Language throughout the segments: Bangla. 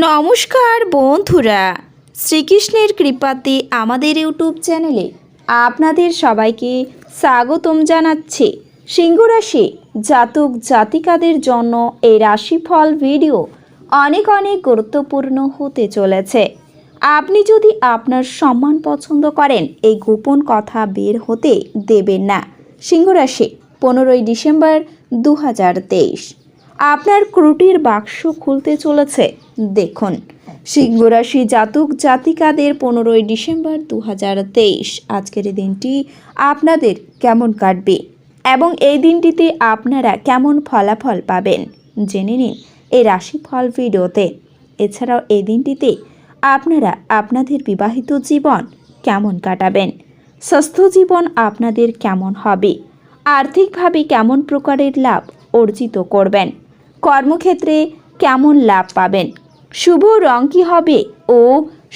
নমস্কার বন্ধুরা, শ্রীকৃষ্ণের কৃপাতে আমাদের ইউটিউব চ্যানেলে আপনাদের সবাইকে স্বাগতম জানাচ্ছে। সিংহরাশি জাতক জাতিকাদের জন্য এই রাশিফল ভিডিও অনেক অনেক গুরুত্বপূর্ণ হতে চলেছে। আপনি যদি আপনার সম্মান পছন্দ করেন, এই গোপন কথা বের হতে দেবেন না। সিংহরাশি, পনেরোই ডিসেম্বর দু হাজার তেইশ। আপনার ক্রুটির বাক্স খুলতে চলেছে। দেখুন, সিংহরাশি জাতক জাতিকাদের পনেরোই ডিসেম্বর দু হাজার তেইশ। আজকের এই দিনটি আপনাদের কেমন কাটবে এবং এই দিনটিতে আপনারা কেমন ফলাফল পাবেন জেনে নিন এই রাশিফল ভিডিওতে। এছাড়াও এই দিনটিতে আপনারা আপনাদের বিবাহিত জীবন কেমন কাটাবেন স্বাস্থ্য জীবন আপনাদের কেমন হবে, আর্থিকভাবে কেমন প্রকারের লাভ অর্জিত করবেন কর্মক্ষেত্রে কেমন লাভ পাবেন? শুভ রং কী হবে ও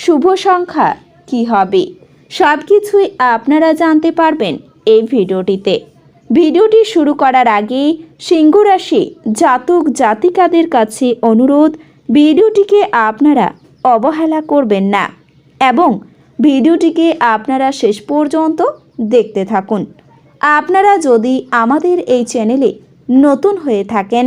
শুভ সংখ্যা কি হবে? সব কিছুই আপনারা জানতে পারবেন এই ভিডিওটিতে। ভিডিওটি শুরু করার আগে সিংহ রাশি জাতক জাতিকাদের কাছে অনুরোধ, ভিডিওটিকে আপনারা অবহেলা করবেন না এবং ভিডিওটিকে আপনারা শেষ পর্যন্ত দেখতে থাকুন। আপনারা যদি আমাদের এই চ্যানেলে নতুন হয়ে থাকেন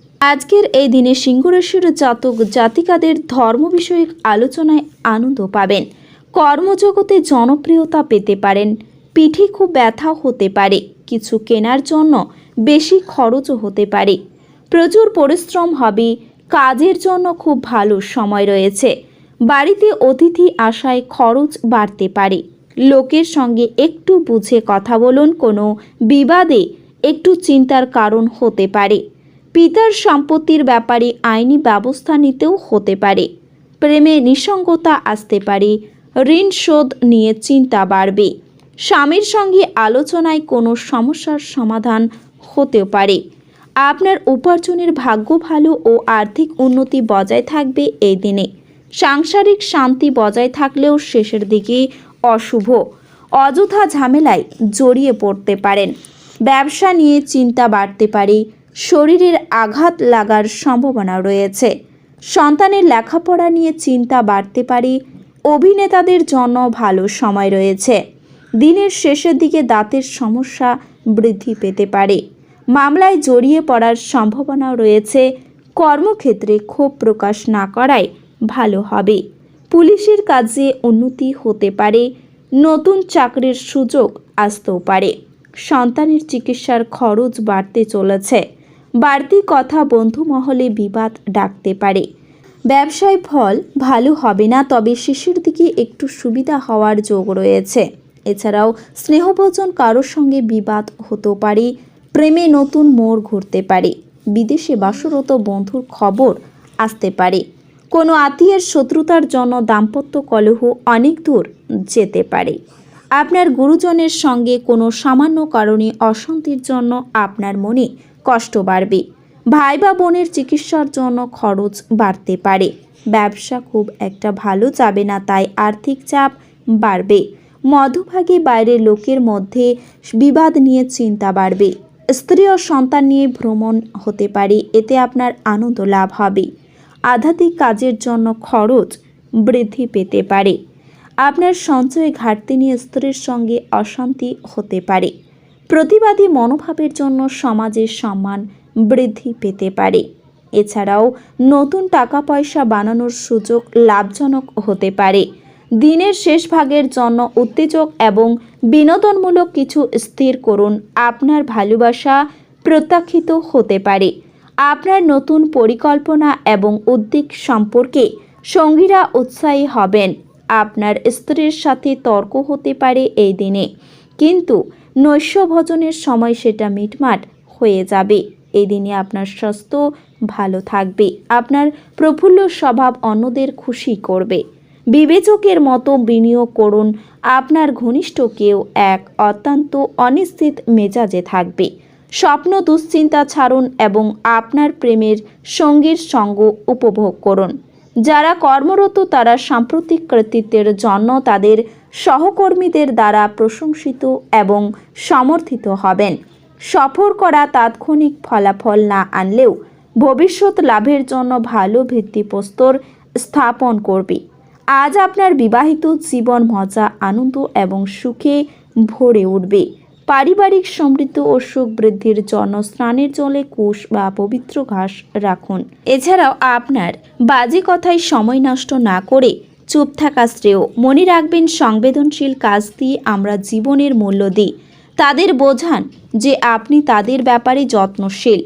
আজকের এই দিনে সিংহরাশির জাতক জাতিকাদের ধর্ম বিষয়ক আলোচনায় আনন্দ পাবেন। কর্মজগতে জনপ্রিয়তা পেতে পারেন। পিঠে খুব ব্যথা হতে পারে। কিছু কেনার জন্য বেশি খরচও হতে পারে। প্রচুর পরিশ্রম হবে। কাজের জন্য খুব ভালো সময় রয়েছে। বাড়িতে অতিথি আসায় খরচ বাড়তে পারে। লোকের সঙ্গে একটু বুঝে কথা বলুন। কোনো বিবাদে একটু চিন্তার কারণ হতে পারে। পিতার সম্পত্তির ব্যাপারে আইনি ব্যবস্থা নিতেও হতে পারে। প্রেমে নিঃসঙ্গতা আসতে পারে। ঋণ শোধ নিয়ে চিন্তা বাড়বে। স্বামীর সঙ্গে আলোচনায় কোনো সমস্যার সমাধান হতেও পারে। আপনার উপার্জনের ভাগ্য ভালো ও আর্থিক উন্নতি বজায় থাকবে এই দিনে। সাংসারিক শান্তি বজায় থাকলেও শেষের দিকে অশুভ। অযথা ঝামেলায় জড়িয়ে পড়তে পারেন। ব্যবসা নিয়ে চিন্তা বাড়তে পারে। শরীরের আঘাত লাগার সম্ভাবনা রয়েছে। সন্তানের লেখাপড়া নিয়ে চিন্তা বাড়তে পারে, অভিনেতাদের জন্য ভালো সময় রয়েছে। দিনের শেষের দিকে দাঁতের সমস্যা বৃদ্ধি পেতে পারে। মামলায় জড়িয়ে পড়ার সম্ভাবনাও রয়েছে। কর্মক্ষেত্রে ক্ষোভ প্রকাশ না করাই ভালো হবে। পুলিশের কাজে উন্নতি হতে পারে, নতুন চাকরির সুযোগ আসতেও পারে। সন্তানের চিকিৎসার খরচ বাড়তে চলেছে। বাড়তি কথা বন্ধু মহলে বিবাদ ডাকতে পারে। ব্যবসায় ফল ভালো হবে না, তবে শেষের দিকে একটু সুবিধা হওয়ার যোগ রয়েছে। এছাড়াও স্নেহভোজন কারোর সঙ্গে বিবাদ হতে পারে, প্রেমে নতুন মোড় ঘুরতে পারে, বিদেশে বাসরত বন্ধুর খবর আসতে পারে। কোনো আত্মীয়ের শত্রুতার জন্য দাম্পত্য কলহ অনেক দূর যেতে পারে। আপনার গুরুজনের সঙ্গে কোনো সামান্য কারণে অশান্তির জন্য আপনার মনে কষ্ট বাড়বে। ভাই বা বোনের চিকিৎসার জন্য খরচ বাড়তে পারে। ব্যবসা খুব একটা ভালো যাবে না, তাই আর্থিক চাপ বাড়বে। মধ্যভাগে বাইরের লোকের মধ্যে বিবাদ নিয়ে চিন্তা বাড়বে। স্ত্রী ও সন্তান নিয়ে ভ্রমণ হতে পারে, এতে আপনার আনন্দ লাভ হবে। আধ্যাত্মিক কাজের জন্য খরচ বৃদ্ধি পেতে পারে। আপনার সঞ্চয় ঘাটতি নিয়ে স্ত্রীর সঙ্গে অশান্তি হতে পারে। প্রতিবাদী মনোভাবের জন্য সমাজের সম্মান বৃদ্ধি পেতে পারে। এছাড়াও নতুন টাকা পয়সা বানানোর সুযোগ লাভজনক হতে পারে। দিনের শেষ ভাগের জন্য উত্তেজক এবং বিনোদনমূলক কিছু স্থির করুন। আপনার ভালোবাসা প্রত্যাখ্যিত হতে পারে। আপনার নতুন পরিকল্পনা এবং উদ্যোগ সম্পর্কে সঙ্গীরা উৎসাহী হবেন। আপনার স্ত্রীর সাথে তর্ক হতে পারে এই দিনে। কিন্তু নৈশ ভোজনের সময় সেটা মিটমাট হয়ে যাবে। এই দিনে আপনার স্বাস্থ্য ভালো থাকবে। আপনার প্রফুল্ল স্বভাব অন্যদের খুশি করবে। বিবেচকের মতো বিনিয়োগ করুন। আপনার ঘনিষ্ঠ কেউ এক অত্যন্ত অনিশ্চিত মেজাজে থাকবে। স্বপ্ন দুশ্চিন্তা ছাড়ুন এবং আপনার প্রেমের সঙ্গীর সঙ্গ উপভোগ করুন। যারা কর্মরত তারা সাম্প্রতিক কৃতিত্বের জন্য তাদের সহকর্মীদের দ্বারা প্রশংসিত এবং সমর্থিত হবেন। সফর করা তাৎক্ষণিক ফলাফল না আনলেও ভবিষ্যৎ লাভের জন্য ভালো ভিত্তিপ্রস্তর স্থাপন করবে। আজ আপনার বিবাহিত জীবন মজা, আনন্দ এবং সুখে ভরে উঠবে। পারিবারিক সমৃদ্ধ ও সুখ বৃদ্ধির জন্য স্নানের জলে কুশ বা পবিত্র ঘাস রাখুন। এছাড়াও আপনার বাজে কথায় সময় নষ্ট না করে চুপ থাকা শ্রেয়। মনে রাখবেন, সংবেদনশীল কাজ দিয়ে আমরা জীবনের মূল্য দিই। তাদের বোঝান যে আপনি তাদের ব্যাপারে যত্নশীল।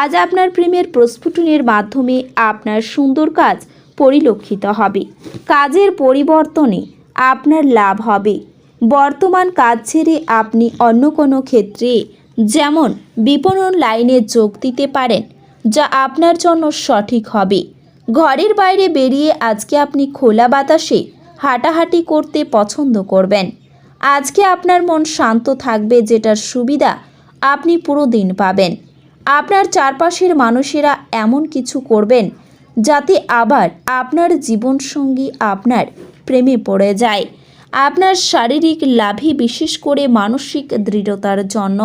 আজ আপনার প্রেমের প্রস্ফুটনের মাধ্যমে আপনার সুন্দর কাজ পরিলক্ষিত হবে। কাজের পরিবর্তনে আপনার লাভ হবে। বর্তমান কাজ ছেড়ে আপনি অন্য কোনো ক্ষেত্রে যেমন বিপণন লাইনে যোগ দিতে পারেন, যা আপনার জন্য সঠিক হবে। ঘরের বাইরে বেরিয়ে আজকে আপনি খোলা বাতাসে হাঁটাহাঁটি করতে পছন্দ করবেন। আজকে আপনার মন শান্ত থাকবে, যেটার সুবিধা আপনি পুরো দিন পাবেন। আপনার চারপাশের মানুষেরা এমন কিছু করবেন, যাতে আবার আপনার জীবনসঙ্গী আপনার প্রেমে পড়ে যায়। আপনার শারীরিক লাভে বিশেষ করে মানসিক দৃঢ়তার জন্য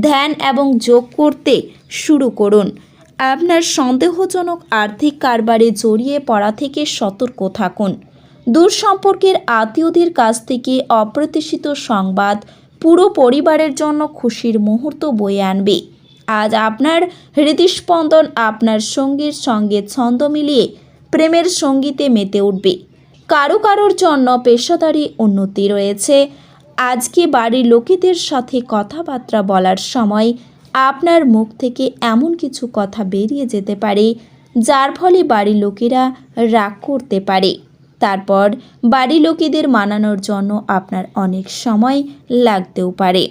ধ্যান এবং যোগ করতে শুরু করুন। আপনার সন্দেহজনক আর্থিক কারবারে জড়িয়ে পড়া থেকে সতর্ক থাকুন। দূর সম্পর্কের আত্মীয়দের কাছ থেকে অপ্রত্যাশিত সংবাদ পুরো পরিবারের জন্য খুশির মুহূর্ত বয়ে আনবে। আজ আপনার হৃদস্পন্দন আপনার সঙ্গীর সঙ্গে ছন্দ মিলিয়ে প্রেমের সঙ্গীতে মেতে উঠবে। কারও কারোর জন্য পেশাদারি উন্নতি রয়েছে। আজকে বাড়ির লোকেদের সাথে কথাবার্তা বলার সময় আপনার মুখ থেকে এমন কিছু কথা বেরিয়ে যেতে পারে, যার ফলে বাড়ির লোকেরা রাগ করতে পারে। তারপর বাড়ি লোকেদের মানানোর জন্য আপনার অনেক সময় লাগতেও পারে।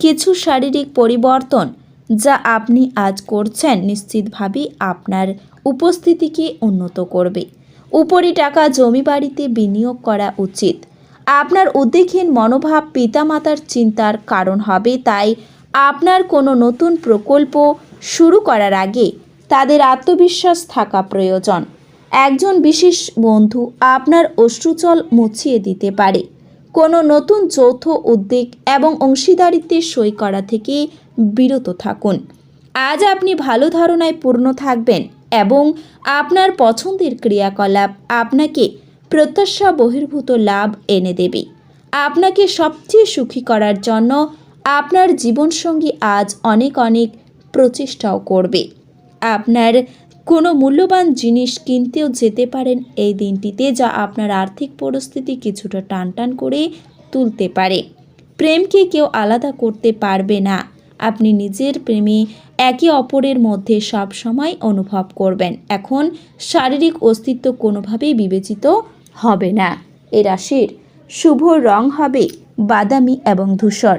কিছু শারীরিক পরিবর্তন যা আপনি আজ করছেন নিশ্চিতভাবে আপনার উপস্থিতিকে উন্নত করবে। উপরি টাকা জমি বাড়িতে বিনিয়োগ করা উচিত। আপনার উদ্বেগহীন মনোভাব পিতামাতার চিন্তার কারণ হবে, তাই আপনার কোনো নতুন প্রকল্প শুরু করার আগে তাদের আত্মবিশ্বাস থাকা প্রয়োজন। একজন বিশেষ বন্ধু আপনার অশ্রুচল মুছিয়ে দিতে পারে। কোনো নতুন যৌথ উদ্যোগ এবং অংশীদারিত্বে সই করা থেকে বিরত থাকুন। আজ আপনি ভালো ধারণায় পূর্ণ থাকবেন এবং আপনার পছন্দের ক্রিয়াকলাপ আপনাকে প্রত্যাশা বহির্ভূত লাভ এনে দেবে। আপনাকে সবচেয়ে সুখী করার জন্য আপনার জীবনসঙ্গী আজ অনেক অনেক প্রচেষ্টাও করবে। আপনার কোনো মূল্যবান জিনিস কিনতেও যেতে পারেন এই দিনটিতে, যা আপনার আর্থিক পরিস্থিতি কিছুটা টানটান করে তুলতে পারে। প্রেমকে কেউ আলাদা করতে পারবে না। আপনি নিজের প্রেমে একে অপরের মধ্যে সব সময় অনুভব করবেন। এখন শারীরিক অস্তিত্ব কোনোভাবেই বিবেচিত হবে না। এ রাশির শুভ রং হবে বাদামি এবং ধূসর।